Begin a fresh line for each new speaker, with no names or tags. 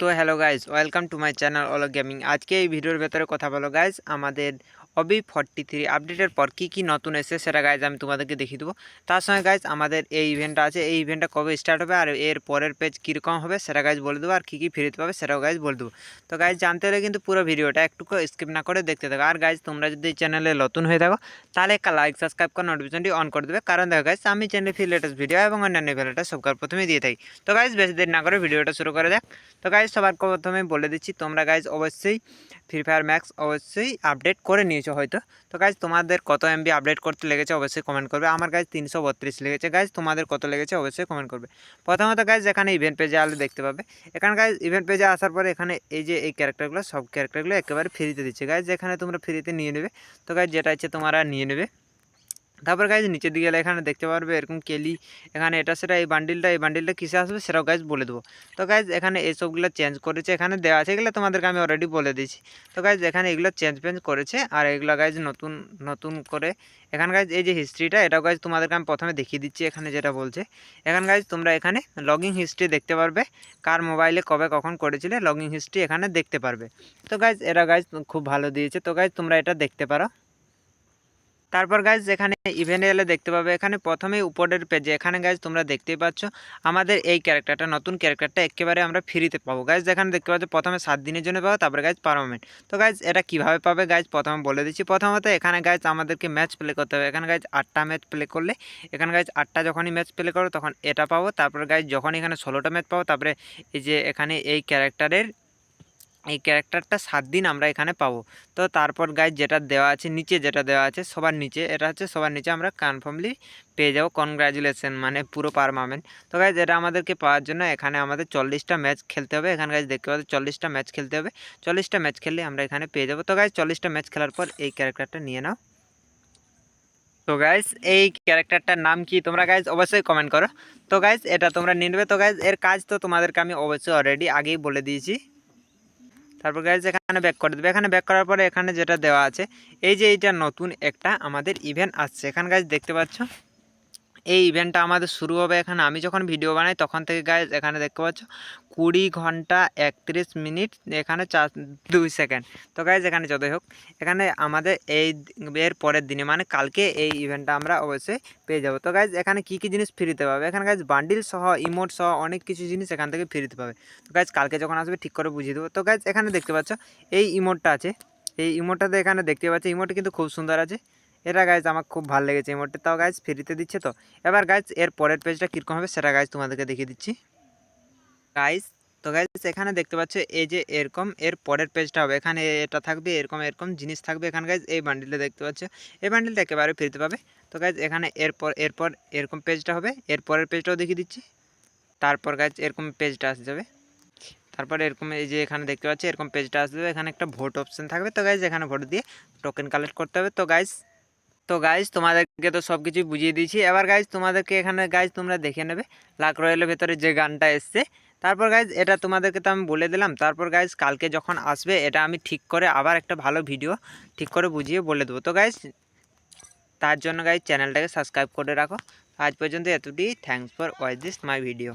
তো hello guys welcome to my channel অলো gaming. আজকে এই ভিডিওর ভেতরে কথা বলো গাইজ আমাদের অবি ফর্টি থ্রি আপডেটের পর কী কী নতুন এসেছে সেটা গাইজ আমি তোমাদেরকে দেখিয়ে দেবো। তার সঙ্গে গাইজ আমাদের এই ইভেন্টটা আছে, এই ইভেন্টটা কবে স্টার্ট হবে আর এর পরের পেজ কীরকম হবে সেটা গাইজ বলে দেবো আর কী কী ফ্রিতে পাবে সেটাও গাইজ বলে দেবো। তো গাইজ জানতে হলে কিন্তু পুরো ভিডিওটা একটু স্কিপ না করে দেখতে থাকো। আর গাইজ তোমরা যদি চ্যানেলে নতুন হয়ে থাকো, তাহলে একটা লাইক সাবস্ক্রাইব করে নোটিফিকেশনটি অন করে দেবে। কারণ দেখো গাইজ আমি চ্যানেলে ফি লেটেস্ট ভিডিও এবং অন্যান্য ভিডিওটা সবকার প্রথমে দিয়ে থাকি। তো গাইজ বেশি দেরি না করে ভিডিওটা শুরু করে দেখ তো গাইজ সবার প্রথমে বলে দিচ্ছি, তোমরা গাইজ অবশ্যই ফ্রি ফায়ার ম্যাক্স অবশ্যই আপডেট করে নিয়েছো। হয়তো। তো গাইজ তোমাদের কত এমবি আপডেট করতে লেগেছে অবশ্যই কমেন্ট করবে। আমার গাইজ তিনশো বত্রিশ লেগেছে। গাইজ তোমাদের কত লেগেছে অবশ্যই কমেন্ট করবে। প্রথমত গাইজ এখানে ইভেন্ট পেজে আলো দেখতে পাবে। এখানে গাইজ ইভেন্ট পেজে আসার পরে এখানে এই যে এই ক্যারেক্টারগুলো সব ক্যারেক্টারগুলো একেবারে ফ্রিতে দিচ্ছে। গাইজ এখানে তোমরা ফ্রিতে নিয়ে নেবে। তো গাইজ যেটা ইচ্ছে তোমরা নিয়ে নেবে। তারপর গাইজ নিচের দিকে এখানে দেখতে পারবে এরকম কেলি, এখানে এটা সেটা, এই বান্ডিলটা এই বান্ডিলটা কিসে আসবে সেটাও গাইজ বলে দেবো। তো গাইজ এখানে এইসবগুলো চেঞ্জ করেছে, এখানে দেওয়া আছে এগুলো তোমাদেরকে আমি অলরেডি বলে দিয়েছি। তো গাইজ এখানে এগুলো চেঞ্জ ফেঞ্জ করেছে আর এগুলো গাইজ নতুন নতুন করে, এখানে গাইজ এই যে হিস্ট্রিটা এটাও গাইজ তোমাদেরকে আমি প্রথমে দেখিয়ে দিচ্ছি এখানে যেটা বলছে। এখানে গাইজ তোমরা এখানে লগিং হিস্ট্রি দেখতে পারবে, কার মোবাইলে কবে কখন করেছিলে লগিং হিস্ট্রি এখানে দেখতে পারবে। তো গাইজ এরা গাইজ খুব ভালো দিয়েছে। তো গাইজ তোমরা এটা দেখতে পারো। তারপর গাইজ এখানে ইভেন্টে এলে দেখতে পাবে, এখানে প্রথমেই উপরের পেজে এখানে গাইজ তোমরা দেখতেই পাচ্ছ, আমাদের এই ক্যারেক্টারটা নতুন ক্যারেক্টারটা একেবারে আমরা ফ্রিতে পাবো। গাইজ এখানে দেখতে পাচ্ছ, প্রথমে সাত দিনের জন্য পাবো, তারপরে গাইজ পারমানেন্ট তো গাইজ এটা কীভাবে পাবে? গাইজ প্রথমে বলে দিচ্ছি। প্রথমত এখানে গাইজ আমাদেরকে ম্যাচ প্লে করতে হবে। এখানে গাইজ আটটা ম্যাচ প্লে করলে, এখানে গাইজ আটটা যখনই ম্যাচ প্লে করো, তখন এটা পাবো। তারপরে গাইজ যখন এখানে ষোলোটা ম্যাচ পাবো, তারপরে এই যে এখানে এই ক্যারেক্টারের এই ক্যারেক্টারটা সাত দিন আমরা এখানে পাবো। তো তারপর গাইজ যেটা দেওয়া আছে, নিচে যেটা দেওয়া আছে, সবার নিচে, এটা হচ্ছে সবার নিচে আমরা কনফার্মলি পেয়ে যাব। কনগ্রাচুলেশন মানে পুরো পারমানেন্ট তো গাইজ এটা আমাদেরকে পাওয়ার জন্য এখানে আমাদের চল্লিশটা ম্যাচ খেলতে হবে। এখানে গাইজ দেখতে পাবে চল্লিশটা ম্যাচ খেলতে হবে। চল্লিশটা ম্যাচ খেললে আমরা এখানে পেয়ে যাব। তো গাইজ চল্লিশটা ম্যাচ খেলার পর এই ক্যারেক্টারটা নিয়ে নাও। তো গাইজ এই ক্যারেক্টারটার নাম কি তোমরা গাইজ অবশ্যই কমেন্ট করো। তো গাইজ এটা তোমরা নিয়ে নেবে তো গাইজ এর কাজ তো তোমাদেরকে আমি অবশ্যই অলরেডি আগেই বলে দিয়েছি। তারপর গাইজ এখানে ব্যাক করে দেবে। এখানে ব্যাক করার পরে এখানে যেটা দেওয়া আছে, এই যে এইটা নতুন একটা আমাদের ইভেন্ট আসছে। এখানে গাইজ দেখতে পাচ্ছ? এই ইভেন্টটা আমাদের শুরু হবে এখানে। আমি যখন ভিডিও বানাই, তখন থেকে গাইজ এখানে দেখতে পাচ্ছ, কুড়ি ঘণ্টা একত্রিশ মিনিট, এখানে চার দুই সেকেন্ড তো গাইজ এখানে যতই হোক, এখানে আমাদের এই এর পরের দিনে মানে কালকে এই ইভেন্টটা আমরা অবশ্যই পেয়ে যাব। তো গাইজ এখানে কী কী জিনিস ফ্রিতে পাবে? এখানে গাইজ বান্ডিল সহ ইমোট সহ অনেক কিছু জিনিস এখান থেকে ফ্রিতে পাবে। তো গাইজ কালকে যখন আসবে, ঠিক করে বুঝিয়ে দেবো। তো গাইজ এখানে দেখতে পাচ্ছ, এই ইমোটটা আছে। এই ইমোটটাতে এখানে দেখতে পাচ্ছ ইমোটটা কিন্তু খুব সুন্দর আছে। এটা গাইজ আমার খুব ভালো লেগেছে এই মোটে তাও গাইজ ফ্রিতে দিচ্ছে তো। এবার গাইজ এর পরের পেজটা কীরকম হবে সেটা গাইজ তোমাদেরকে দেখিয়ে দিচ্ছি। গাইজ তো গাইজ এখানে দেখতে পাচ্ছ এই যে এরকম এর পরের পেজটা হবে। এখানে এটা থাকবে, এরকম এরকম জিনিস থাকবে। এখানে গাইজ এই বান্ডিলটা দেখতে পাচ্ছ। এই বান্ডিলটা একেবারে ফ্রিতে পাবে। তো গাইজ এখানে এরপর এরপর এরকম পেজটা হবে। এর পরের পেজটাও দেখিয়ে দিচ্ছি। তারপর গাইজ এরকম পেজটা আসে যাবে। তারপর এরকম এই যে এখানে দেখতে পাচ্ছি এরকম পেজটা আসবে এখানে একটা ভোট অপশান থাকবে। তো গাইজ এখানে ভোট দিয়ে টোকেন কালেক্ট করতে হবে। তো গাইজ তো গাইজ তোমাদেরকে তো সব কিছুই বুঝিয়ে দিয়েছি। এবার গাইজ তোমাদেরকে এখানে গাইজ তোমরা দেখে নেবে লাক রয়েলের ভেতরে যে গানটা এসছে। তারপর গাইজ এটা তোমাদেরকে তো আমি বলে দিলাম। তারপর গাইজ কালকে যখন আসবে, এটা আমি ঠিক করে আবার একটা ভালো ভিডিও ঠিক করে বুঝিয়ে বলে দেবো। তো গাইজ তার জন্য গাইজ চ্যানেলটাকে সাবস্ক্রাইব করে রাখো। আজ পর্যন্ত এতটি thanks for watch this my video